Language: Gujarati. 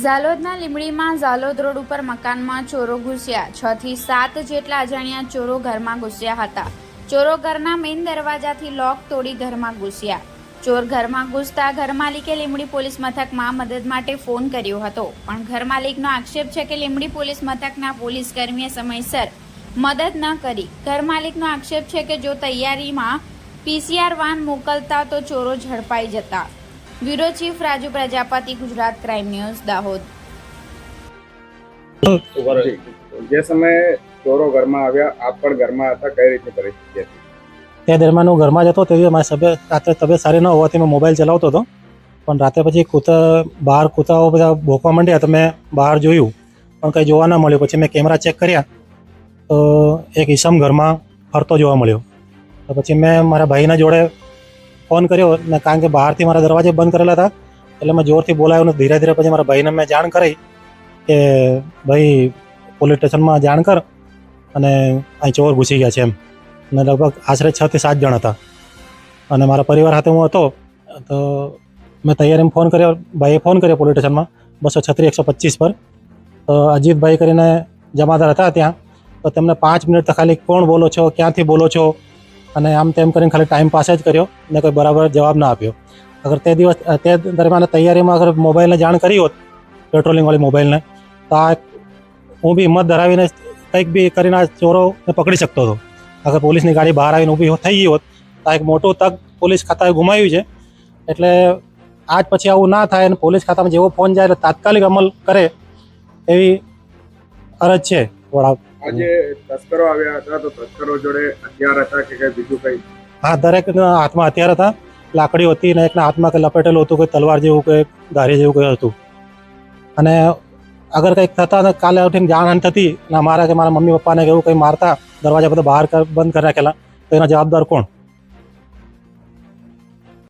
ઝાલોદના લીમડીમાં ઝાલોદ રોડ ઉપર મકાનમાં ચોરો ઘૂસ્યા. છ થી સાત જેટલા અજાણ્યા ચોરો ઘરમાં ઘૂસ્યા હતા. ચોરો ઘરના મેઇન દરવાજાથી લોક તોડી ઘરમાં ઘૂસ્યા. ચોર ઘરમાં ઘૂસતા ઘર માલિકે લીમડી પોલીસ મથકમાં મદદ માટે ફોન કર્યો હતો. પણ ઘર માલિકનો આક્ષેપ છે કે લીમડી પોલીસ મથકના પોલીસ કર્મીએ સમયસર મદદ ન કરી. ઘર માલિકનો આક્ષેપ છે કે જો તૈયારીમાં પીસીઆર વાન મોકલતા તો ચોરો ઝડપાઈ જતા. Bureau chief Raju Prajapati Gujarat crime news Dahod. જે. સમયે ચોરો ઘરમાં આવ્યા આપ પણ ઘરમાં હતા કઈ રીતની પરિસ્થિતિ હતી? તે દરમિયાન હું ઘરમાં જતો તે મારી તબિયત રાત્રે તબિયત સારી ન હોવાથી મેં મોબાઈલ ચલાવતો હતો. પણ રાતે પછી કૂતા બહાર કૂતાઓ બધા ભોંકવા માંડ્યા તો મેં બહાર જોયું. પણ કંઈ જોવા ન મળ્યું. પછી મેં કેમેરા ચેક કર્યા તો એક ઈસમ ઘરમાં ફરતો જોવા મળ્યો. તો પછી મેં મારા ભાઈના જોડે ફોન કર્યો ને કારણ કે બહારથી મારા દરવાજે બંધ કરેલા હતા, એટલે મેં જોરથી બોલાવ્યો ને ધીરે ધીરે પછી મારા ભાઈને મેં જાણ કરી કે ભાઈ પોલીસ સ્ટેશનમાં જાણ કર અને અહીં ચોર ઘૂસી ગયા છે એમ. અને લગભગ આશરે છ થી સાત જણ હતા. અને મારા પરિવાર સાથે હું હતો, તો મેં તૈયારીમાં ફોન કર્યો, ભાઈએ ફોન કર્યો પોલીસ સ્ટેશનમાં, બસો છત્રીસ એકસો પચીસ પર. તો અજીતભાઈ કરીને જમાદાર હતા ત્યાં, તો તેમને પાંચ મિનિટ તો ખાલી કોણ બોલો છો, ક્યાંથી બોલો છો અને આમ તેમ કરીને ખાલી ટાઈમ પાસ જ કર્યો ને કોઈ બરાબર જવાબ ના આપ્યો. અગર તે દિવસ તે દરમિયાન તૈયારીમાં અગર મોબાઈલને જાણ કરી હોત પેટ્રોલિંગવાળી મોબાઈલને તો આ હું બી હિંમત ધરાવીને કંઈક બી કરીને આ ચોરોને પકડી શકતો હતો. અગર પોલીસની ગાડી બહાર આવીને ઊભી થઈ ગઈ હોત, તો આ એક મોટું તક પોલીસ ખાતાએ ગુમાવ્યું છે. એટલે આજ પછી આવું ના થાય અને પોલીસ ખાતામાં જેવો ફોન જાય એટલે તાત્કાલિક અમલ કરે એવી અરજ છે વડા આજે તસ્કરો આવ્યા હતા તો તસ્કરો જોડે હથિયાર હતા કે કઈ બીજું કઈ? હા દરેકના હાથમાં હથિયાર હતા. લાકડી હતી ને એકના હાથમાં કંઈ લપેટેલું હતું કે તલવાર જેવું કે ધારી જેવું કંઈ હતું. અને અગર કંઈક થતા ને કાલે ઉઠીને જાણ થતી ને મારા કે મારા મમ્મી પપ્પાને કે એવું કંઈ મારતા, દરવાજા બધા બહાર બંધ કરી રાખેલા, તો એના જવાબદાર કોણ?